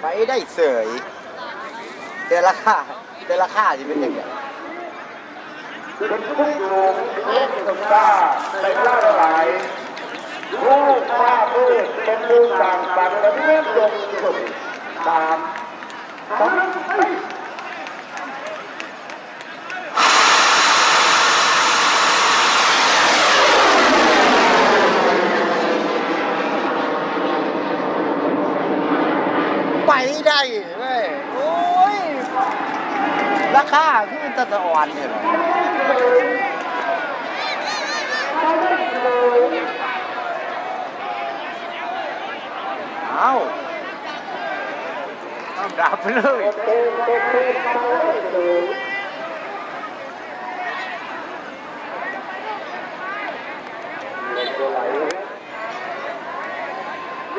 ไปได้เสยเดลราคาเดลราคาจะเป็นยังไงเป็นผู้อยู่เล่นสงกาในล่าหลายผู้ว่าผู้เป็นผู้ต่างต่างและเล่นลงสุดตามสองไป ไปได้เว้ยโอ้ย ราคาคือมันตะตะอ่อนเนี่ยเอาเอาดับไปเลย